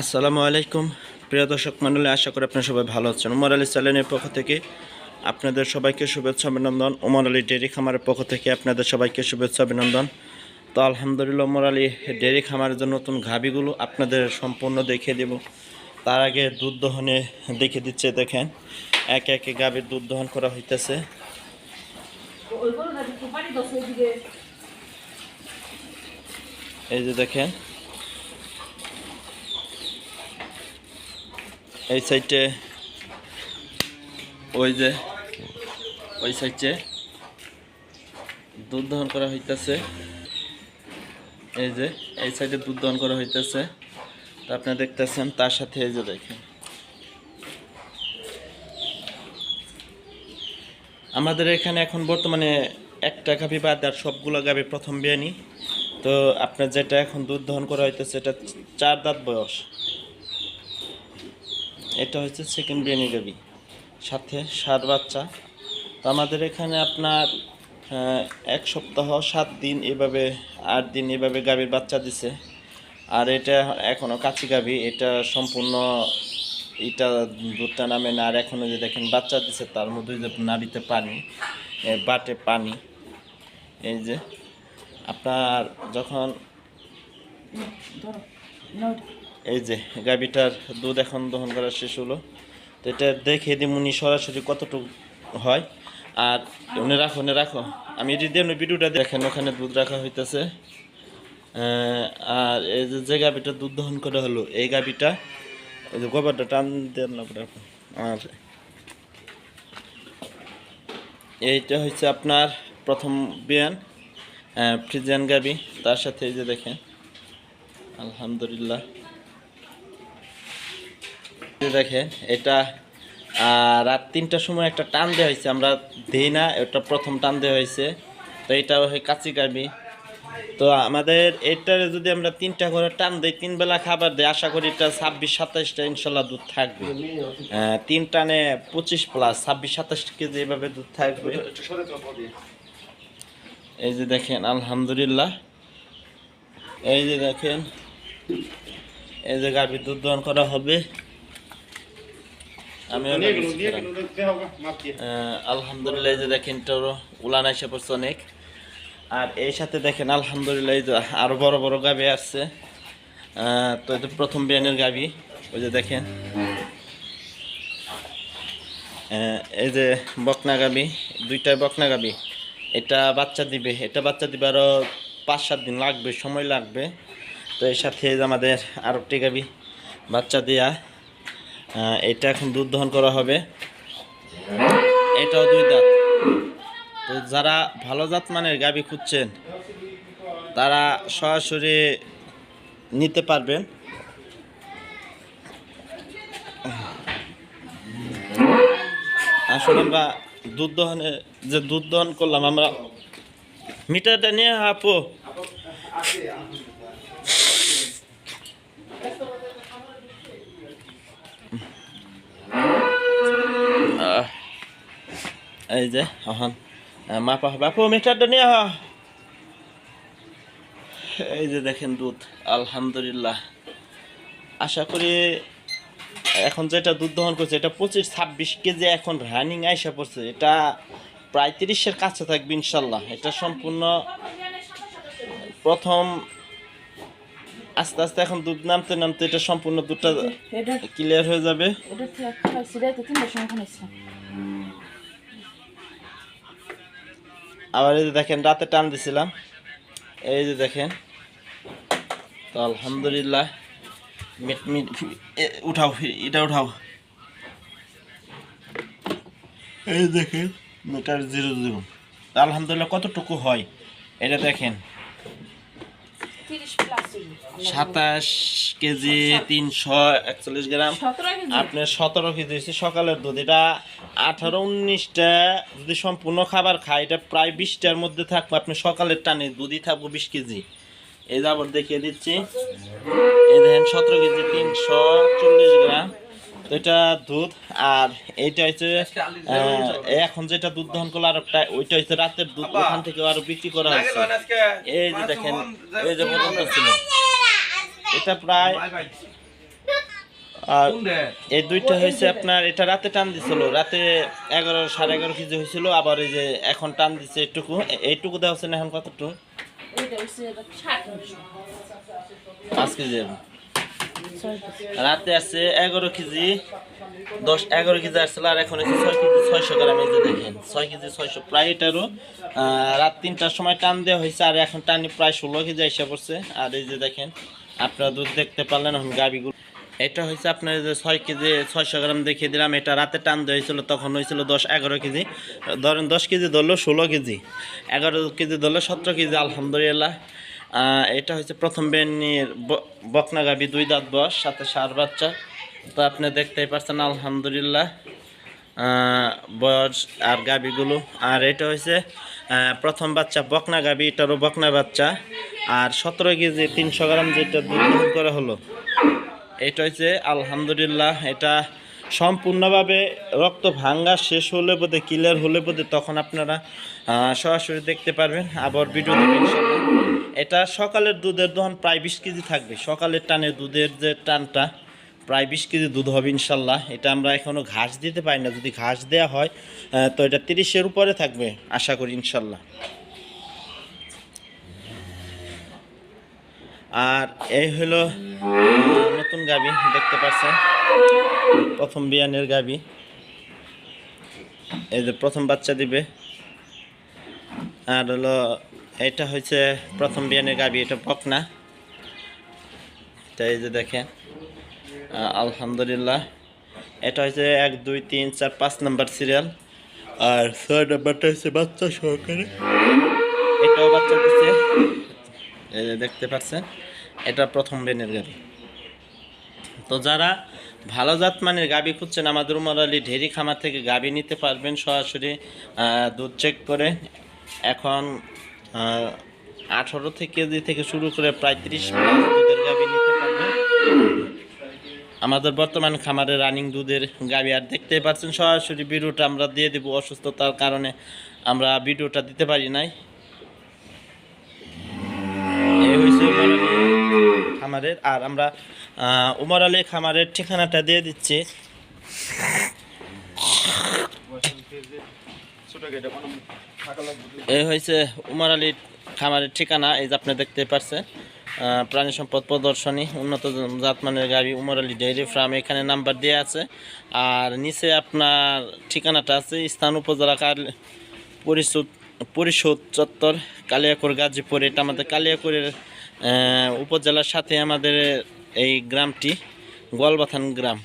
আসসালামু আলাইকুম। প্রিয় দর্শক মণ্ডলী, আশা করি আপনারা সবাই ভালো আছেন। উমর আলী চ্যানেলের পক্ষ থেকে আপনাদের সবাইকে শুভেচ্ছা, অভিনন্দন। উমর আলী ডেয়ারি খামারের পক্ষ থেকে আপনাদের সবাইকে শুভেচ্ছা, অভিনন্দন। তো আলহামদুলিল্লাহ, উমর আলী ডেয়ারি খামারের জন্য নতুন গাভিগুলো আপনাদের সম্পূর্ণ দেখিয়ে দেব। তার আগে দুধ দহনে দেখে দিচ্ছে, দেখেন, একে একে গাভীর দুধ দহন করা হইতেছে। এই যে দেখেন এই সাইডে, ওই যে, ওই সাইডে দুধ দহন করা হইতেছে। এই যে, এই সাইডে দুধ দহন করা হইতেছে। তা আপনারা দেখতেছেন, তার সাথে এই যে দেখেন। আমাদের এখানে এখন বর্তমানে একটা গাভি বাদ আর সবগুলো গাভি প্রথম বিয়ানি। তো আপনার যেটা এখন দুধ দহন করা হইতেছে, এটা চার দাঁত বয়স। এটা হচ্ছে সেকেন্ড বিয়ানি গাবি সাথে সাত বাচ্চা। তো আমাদের এখানে আপনার এক সপ্তাহ, সাত দিন এভাবে, আট দিন এভাবে গাভীর বাচ্চা দিছে। আর এটা এখনও কাছি গাভি। এটা সম্পূর্ণ এটা দুধটা নামে না। আর এখনও যে দেখেন বাচ্চা দিছে, তার মধ্যে যে নাড়িতে পানি বাটে পানি। এই যে, আপনার যখন। এই যে গাভীটার দুধ এখন দহন করা শেষ হলো। তো এটা দেখে দিমুনি সরাসরি কতটুকু হয়। আর উনি রাখো উনি রাখো। আমি এটি দিয়ে উনি ভিডিওটা দেখেন, ওখানে দুধ রাখা হইতেছে। আর এই যে যে গাভীটা দুধ দহন করা হলো, এই গাভীটা এই যে গোবরটা টান দেন না আর এইটা হচ্ছে আপনার প্রথম বিয়ান ফ্রিজিয়ান গাবি তার সাথে এই যে দেখেন। আলহামদুলিল্লাহ। দেখেন এটা রাত তিনটার সময় একটা টান দেওয়া হয়েছে, আমরা দিই না, এটা প্রথম টান দেওয়া হয়েছে। তো এটা হয় কাঁচি গাবি তো আমাদের এটার যদি আমরা তিনটা করে টান দিই, তিন বেলা খাবার দিই, আশা করি এটা ছাব্বিশ, সাতাশটা ইনশাল্লাহ দুধ থাকবে। তিন টানে পঁচিশ প্লাস ছাব্বিশ সাতাশ কেজি এভাবে দুধ থাকবে। এই যে দেখেন, আলহামদুলিল্লাহ। এই যে দেখেন, এই যে গাভীর দুধ দহন করা হবে। আমি আলহামদুলিল্লাহ যে দেখেন এটারও উলান এসে পড়ছে অনেক। আর এই সাথে দেখেন আলহামদুলিল্লাহ আরও বড় বড় গাভী আসছে তো এটা প্রথম বিয়ানের গাভী ওই যে দেখেন। এই যে বকনা গাবি দুইটাই বকনা গাবি এটা বাচ্চা দিবে এটা বাচ্চা দিবে আরও পাঁচ সাত দিন লাগবে সময় লাগবে। তো এর সাথে আমাদের আরও একটি গাবি বাচ্চা দেয়া এটা এখন দুধ দহন করা হবে। এটাও দুই দাঁত। তো যারা ভালো জাত মানের গাবি খুঁজছেন, তারা সরাসরি নিতে পারবেন। আসলে আমরা দুধ দহনে যে দুধ দহন করলাম, আমরা মিটারটা নিয়ে আপু। এই যে এখন মাপা হবে আপু মিটারটা নিয়ে আহ। এই যে দেখেন দুধ আলহামদুলিল্লাহ। আশা করি এখন যেটা দুধ দহন করছে এটা পঁচিশ ছাব্বিশ কেজি এখন রানিং আইসা পড়ছে। এটা প্রায় তিরিশের কাছে থাকবে ইনশাল্লাহ। এটা সম্পূর্ণ প্রথম আস্তে আস্তে এখন দুধ নামতে নামতে এটা সম্পূর্ণ দুধটা ক্লিয়ার হয়ে যাবে। আবার এই যে দেখেন, রাতে টান দিছিলাম। এই যে দেখেন, তো আলহামদুলিল্লাহ, মিট মিট উঠাও এটা উঠাও। এই দেখেন, মিটার জিরো জিরো। আলহামদুলিল্লাহ কতটুকু হয়, এটা দেখেন। সাতাশ কেজি তিনশো একচল্লিশ গ্রাম। আপনার সতেরো কেজি হচ্ছে সকালের দুধ। এটা আঠারো উনিশটা যদি সম্পূর্ণ খাবার খায় এটা প্রায় বিশটার মধ্যে থাকব। আপনি সকালের টানে দুধই থাকব বিশ কেজি। এই যাবর দেখিয়ে দিচ্ছি। এই দেখেন সতেরো কেজি তিনশো চল্লিশ গ্রাম। এটা দুধ আর এইটা হচ্ছে এখন যেটা দুধ দহন করল আর একটা ওইটা হচ্ছে রাতের দুধ ওখান থেকে আরও বিক্রি করা হচ্ছে এই যে দেখেন এই যে পর্যন্ত ছিল এটা প্রায় আর এই দুইটা হয়েছে আপনার এটা রাতে টান দিছিল রাতে এগারো সাড়ে এগারো কেজি হয়েছিল আবার এই যে এখন টান দিচ্ছে এইটুকু। এইটুকু দেওয়া হচ্ছে না এখন কতটুকু? পাঁচ কেজি। রাতে আছে এগারো কেজি, দশ, এগারো কেজি আসছিল আর এখন হচ্ছে ছয় কেজি ছয়শো গ্রাম এই যে দেখেন, ছয় কেজি ছয়শো, প্রায় এটারও রাত তিনটার সময় টান দেওয়া হয়েছে আর এখন টানি প্রায় ষোলো কেজি এসে পড়ছে। আর এই যে দেখেন, আপনারা দুধ দেখতে পারলেন এখন গাবিগুলো। এটা হয়েছে আপনার যে ছয় কেজি, ছয়শো গ্রাম দেখিয়ে দিলাম, এটা রাতে টান দেওয়া হয়েছিল, তখন হয়েছিল দশ, এগারো কেজি। ধরেন দশ কেজি ধরলো ষোলো কেজি, এগারো কেজি ধরলো সতেরো কেজি, আলহামদুলিল্লাহ। এটা হচ্ছে প্রথম বেনির বকনা গাবি দুই দাঁত বয়স, সাথে সার বাচ্চা। তো আপনি দেখতেই পাচ্ছেন আলহামদুলিল্লাহ বয়স আর গাবিগুলো। আর এটা হচ্ছে প্রথম বাচ্চা বকনা গাবি এটারও বকনা বাচ্চা। আর সতেরো কেজি, তিনশো গ্রাম যেটা দুধ করা হলো, এটা হচ্ছে আলহামদুলিল্লাহ, এটা সম্পূর্ণভাবে রক্ত ভাঙ্গা, শেষ হলে বোধে ক্লিয়ার হলে বোধে তখন আপনারা সরাসরি দেখতে পারবেন। আবার ভিডিও। এটা সকালের দুধের দহন প্রায় বিশ কেজি থাকবে। সকালের টানে দুধের যে টানটা, প্রায় বিশ কেজি দুধ হবে ইনশাল্লাহ। এটা আমরা এখনও ঘাস দিতে পারি না। যদি ঘাস দেওয়া হয় তো এটা তিরিশের উপরে থাকবে, আশা করি ইনশাল্লাহ। আর এই হলো নতুন গাবি, দেখতে পাচ্ছেন? প্রথম বিয়ানের গাবি। এই যে প্রথম বাচ্চা দিবে। আর হলো এটা হচ্ছে প্রথম বিয়ানের গাবি, এটা বকনা তো এই যে দেখেন আলহামদুলিল্লাহ। এটা হচ্ছে এক, দুই, তিন, চার, পাঁচ নাম্বার সিরিয়াল। আর ছয় নাম্বারটা হচ্ছে বাচ্চা সহকারে। এটাও বাচ্চা দিচ্ছে। এই যে দেখতে পাচ্ছেন, এটা প্রথম বেনের গাবি। তো যারা ভালো জাত মানের গাবি খুঁজছেন, আমাদের উমর আলী ঢেরি খামার থেকে গাবি নিতে পারবেন সরাসরি দুধ চেক করে। এখন আঠারো থেকে থেকে শুরু করে প্রায় ত্রিশ দুধের গাবি নিতে পারবেন। আমাদের বর্তমান খামারে রানিং দুধের গাবি আর দেখতেই পাচ্ছেন, সরাসরি ভিডিওটা আমরা দিয়ে দেবো অসুস্থতার কারণে। আমরা ভিডিওটা দিতে পারি নাই। খামারের, আর আমরা উমর আলী খামারের ঠিকানাটা দিয়ে দিচ্ছি। এই হয়েছে উমর আলীর খামারের ঠিকানা, এই যে আপনি দেখতে পাচ্ছেন প্রাণী সম্পদ প্রদর্শনী, উন্নত জাতমানের গাড়ি উমর আলী ডেইরি ফার্ম, এখানে নাম্বার দেওয়া আছে। আর নিচে আপনার ঠিকানাটা আছে, স্থান উপজেলা কাল পরিষদ পরিষদ চত্বর, কালিয়াকুর গাজীপুর। এটা আমাদের কালিয়াকুরের উপজেলার সাথে আমাদের এই গ্রামটি, গোয়ালবাথান গ্রাম।